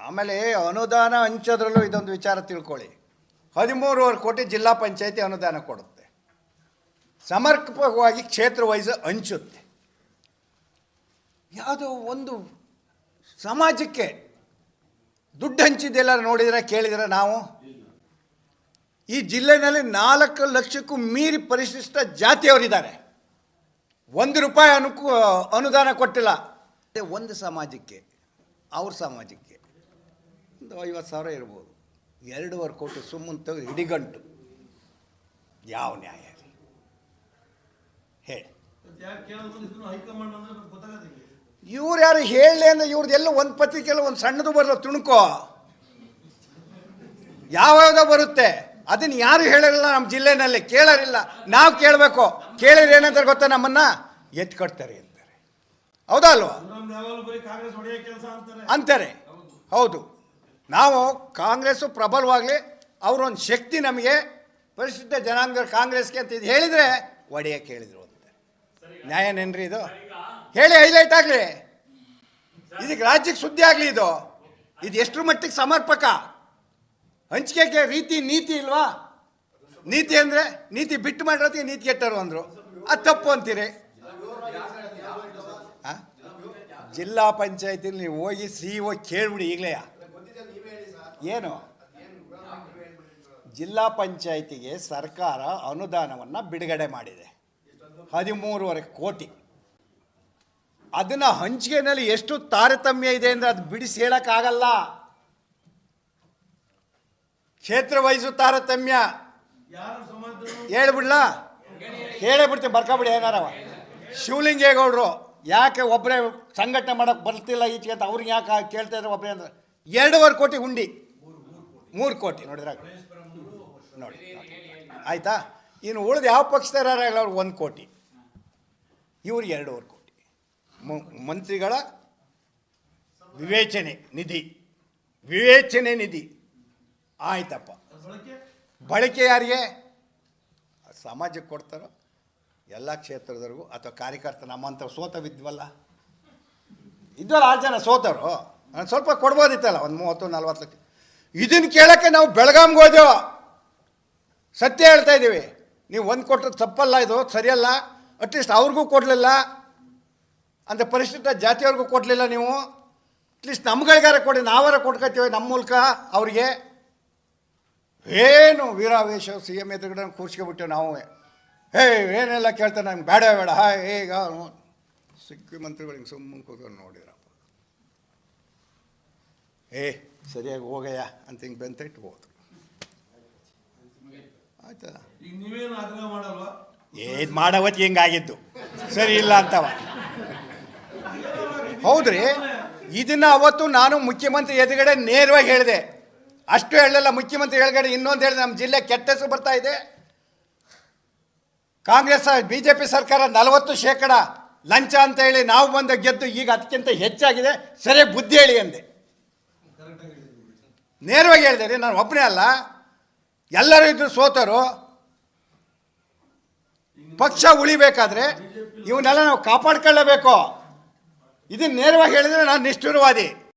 ಆಮೇಲೆ ಅನುದಾನ ಹಂಚೋದ್ರಲ್ಲೂ ಇದೊಂದು ವಿಚಾರ ತಿಳ್ಕೊಳ್ಳಿ. ಹದಿಮೂರುವರೆ ಕೋಟಿ ಜಿಲ್ಲಾ ಪಂಚಾಯತಿ ಅನುದಾನ ಕೊಡುತ್ತೆ. ಸಮರ್ಪಕವಾಗಿ ಕ್ಷೇತ್ರ ವೈಸ್ ಹಂಚುತ್ತೆ. ಯಾವುದೋ ಒಂದು ಸಮಾಜಕ್ಕೆ ದುಡ್ಡು ಹಂಚಿದ್ದೆಲ್ಲ ನೋಡಿದರೆ ಕೇಳಿದರೆ ನಾವು? ಈ ಜಿಲ್ಲೆನಲ್ಲಿ ನಾಲ್ಕು ಲಕ್ಷಕ್ಕೂ ಮೀರಿ ಪರಿಶಿಷ್ಟ ಜಾತಿಯವರಿದ್ದಾರೆ. ಒಂದು ರೂಪಾಯಿ ಅನುಕೂ, ಅನುದಾನ ಕೊಟ್ಟಿಲ್ಲ. ಒಂದು ಸಮಾಜಕ್ಕೆ, ಅವ್ರ ಸಮಾಜಕ್ಕೆ. ಒಂದು ಐವತ್ತು ಸಾವಿರ ಇರ್ಬೋದು. ಎರಡೂವರೆ ಕೋಟಿ ಸುಮ್ಮನೆ ತೆಗೆದು ಹಿಡಿಗಂಟು ಯಾವ ನ್ಯಾಯ ಹೇಳಿ. ಇವ್ರು ಯಾರು ಹೇಳಲಿ ಅಂದ್ರೆ ಇವ್ರದ್ದು ಎಲ್ಲ ಒಂದು ಪತ್ರಿಕೆಲ್ಲ ಒಂದು ಸಣ್ಣದು ಬರಲ್ಲ ತುಣುಕೋ. ಯಾವ್ಯಾವುದೋ ಬರುತ್ತೆ. ಅದನ್ನ ಯಾರು ಹೇಳಿರಲ್ಲ ನಮ್ಮ ಜಿಲ್ಲೆನಲ್ಲಿ? ಕೇಳೋರಿಲ್ಲ ನಾವು ಕೇಳಬೇಕು. ಕೇಳಿದ್ರೆ ಏನಂತಾರೆ ಗೊತ್ತಾ ನಮ್ಮನ್ನ? ಎತ್ ಕಟ್ತಾರೆ ಅಂತಾರೆ. ಹೌದಾ ಅಲ್ವಾ? ಅಂತಾರೆ. ಹೌದು. ನಾವು ಕಾಂಗ್ರೆಸ್ಸು ಪ್ರಬಲವಾಗಲಿ, ಅವರೊಂದು ಶಕ್ತಿ ನಮಗೆ, ಪರಿಶುದ್ಧ ಜನಾಂಗ ಕಾಂಗ್ರೆಸ್ಗೆ ಅಂತ ಇದು ಹೇಳಿದರೆ ಒಡೆಯಕ್ಕೆ ಅಂತ. ನ್ಯಾಯ ನೆನ್ರಿ ಇದು? ಹೇಳಿ ಹೈಲೈಟ್ ಆಗಲಿ. ಇದಕ್ಕೆ ರಾಜ್ಯಕ್ಕೆ ಸುದ್ದಿ ಆಗಲಿ ಇದು. ಇದು ಎಷ್ಟರ ಮಟ್ಟಿಗೆ ಸಮರ್ಪಕ? ಹಂಚಿಕೆಗೆ ರೀತಿ, ನೀತಿ ಇಲ್ವಾ? ನೀತಿ ಅಂದರೆ, ನೀತಿ ಬಿಟ್ಟು ಮಾಡಿರೋದಕ್ಕೆ ನೀತಿ ಕೆಟ್ಟರು ಅಂದರು. ಅದು ತಪ್ಪು ಅಂತೀರಿ? ಜಿಲ್ಲಾ ಪಂಚಾಯತಿಲಿ ಹೋಗಿ ಸಿ ಒ ಕೇಳ್ಬಿಡಿ ಈಗಲೇ. ಏನು? ಜಿಲ್ಲಾ ಪಂಚಾಯಿತಿಗೆ ಸರ್ಕಾರ ಅನುದಾನವನ್ನು ಬಿಡುಗಡೆ ಮಾಡಿದೆ. ಹದಿಮೂರುವರೆ ಕೋಟಿ. ಅದನ್ನು ಹಂಚಿಕೆನಲ್ಲಿ ಎಷ್ಟು ತಾರತಮ್ಯ ಇದೆ ಅಂದರೆ ಅದು ಬಿಡಿಸಿ ಹೇಳೋಕ್ಕಾಗಲ್ಲ. ಕ್ಷೇತ್ರ ವಹಿಸು ತಾರತಮ್ಯ. ಹೇಳ್ಬಿಡ್ಲ? ಹೇಳೇ ಬಿಡ್ತೀನಿ, ಬರ್ಕೊಬಿಡಿ ಏನಾರವ. ಶಿವಲಿಂಗೇಗೌಡರು ಯಾಕೆ ಒಬ್ಬರೇ ಸಂಘಟನೆ ಮಾಡೋಕ್ಕೆ ಬರ್ತಿಲ್ಲ ಈಚೆಗೆ ಅಂತ ಅವ್ರಿಗೆ ಯಾಕೆ ಕೇಳ್ತಾ ಇದ್ರೆ ಒಬ್ಬರೇ ಅಂದ್ರೆ? ಎರಡೂವರೆ ಕೋಟಿ ಹುಂಡಿ. ಮೂರು ಕೋಟಿ ನೋಡಿದ್ರ ನೋಡಿ ಆಯ್ತಾ? ಇನ್ನು ಉಳಿದು ಯಾವ ಪಕ್ಷದಾರಾಗಲ್ಲ ಅವ್ರು ಒಂದು ಕೋಟಿ. ಇವ್ರು ಎರಡೂವರೆ ಕೋಟಿ. ಮಂತ್ರಿಗಳ ವಿವೇಚನೆ ನಿಧಿ. ವಿವೇಚನೆ ನಿಧಿ. ಆಯ್ತಪ್ಪ. ಬಳಕೆ ಬಳಕೆ ಯಾರಿಗೆ? ಸಮಾಜಕ್ಕೆ ಕೊಡ್ತಾರೋ? ಎಲ್ಲ ಕ್ಷೇತ್ರದವ್ರಿಗೂ ಅಥವಾ ಕಾರ್ಯಕರ್ತ ನಮ್ಮಂಥ ಸೋತವಿದ್ವಲ್ಲ? ಇದ್ವಲ್ಲ ಆರು ಜನ ಸೋತರು ನಾನು ಸ್ವಲ್ಪ ಕೊಡ್ಬೋದಿತ್ತಲ್ಲ, ಒಂದು ಮೂವತ್ತು, ನಲ್ವತ್ತು ಲಕ್ಷ. ಇದನ್ನು ಕೇಳೋಕ್ಕೆ ನಾವು ಬೆಳಗಾಮ್ಗೆ ಹೋದೆವು. ಸತ್ಯ ಹೇಳ್ತಾ ಇದ್ದೀವಿ. ನೀವು ಒಂದು ಕೊಟ್ಟರೆ ತಪ್ಪಲ್ಲ ಇದು, ಸರಿಯಲ್ಲ. ಅಟ್ಲೀಸ್ಟ್ ಅವ್ರಿಗೂ ಕೊಡಲಿಲ್ಲ. ಅಂದರೆ ಪರಿಶಿಷ್ಟ ಜಾತಿಯವ್ರಿಗೂ ಕೊಡಲಿಲ್ಲ ನೀವು. ಅಟ್ಲೀಸ್ಟ್ ನಮ್ಗಳಿಗಾರ ಕೊಡಿ, ನಾವಾರ ಕೊಟ್ಕೊತೀವಿ ನಮ್ಮ ಮೂಲಕ ಅವ್ರಿಗೆ. ಏನು ವೀರಾವೇಶ ಸಿ ಎಂ ಎದುರುಗಡೆ ಕೂರ್ಸ್ಕೊಬಿಟ್ಟೆವು ನಾವು. ಹೇ, ಏನೆಲ್ಲ ಕೇಳ್ತಾರೆ ನಂಗೆ ಬೇಡ ಬೇಡ. ಹಾ, ಈಗ ಸಿಕ್ಕಿ ಮಂತ್ರಿಗಳಿಗೆ ಸುಮ್ಮನೆ ಕೂತ್ಕೊಂಡು ನೋಡಿದ್ರಪ್ಪ ಏ ಸರಿಯಾಗಿ ಹೋಗಯ್ಯ ಅಂತ ಹಿಂಗೆ ಬೆಂತ ಹೋದ್ರು. ಆಯ್ತಾ? ಏ ಇದು ಮಾಡೋವತ್ತು ಹಿಂಗಾಗಿದ್ದು. ಸರಿ ಇಲ್ಲ ಅಂತವ. ಹೌದ್ರಿ ಇದನ್ನ ಅವತ್ತು ನಾನು ಮುಖ್ಯಮಂತ್ರಿ ಎದುರುಗಡೆ ನೇರವಾಗಿ ಹೇಳಿದೆ. ಅಷ್ಟು ಹೇಳಲಿಲ್ಲ ಮುಖ್ಯಮಂತ್ರಿ ಎದುರುಗಡೆ ಇನ್ನೊಂದು ಹೇಳಿದೆ ನಮ್ಮ ಜಿಲ್ಲೆ ಕೆಟ್ಟ ಹೆಸರು ಬರ್ತಾ ಇದೆ. ಕಾಂಗ್ರೆಸ್ ಬಿ ಜೆ ಪಿ ಸರ್ಕಾರ ನಲವತ್ತು ಶೇಕಡ ಲಂಚ ಅಂತ ಹೇಳಿ ನಾವು ಬಂದ ಗೆದ್ದು ಈಗ ಅದಕ್ಕಿಂತ ಹೆಚ್ಚಾಗಿದೆ. ಸರಿಯಾಗಿ ಬುದ್ಧಿ ಹೇಳಿ ಅಂದೆ. ನೇರವಾಗಿ ಹೇಳಿದೆ ನಾನು ಒಬ್ಬನೇ ಅಲ್ಲ, ಎಲ್ಲರೂ ಇದ್ರು ಸೋತರು. ಪಕ್ಷ ಉಳಿಬೇಕಾದ್ರೆ ಇವನ್ನೆಲ್ಲ ನಾವು ಕಾಪಾಡ್ಕೊಳ್ಳೇಬೇಕು. ಇದನ್ನ ನೇರವಾಗಿ ಹೇಳಿದ್ರೆ ನಾನು ನಿಷ್ಠುರವಾದಿ.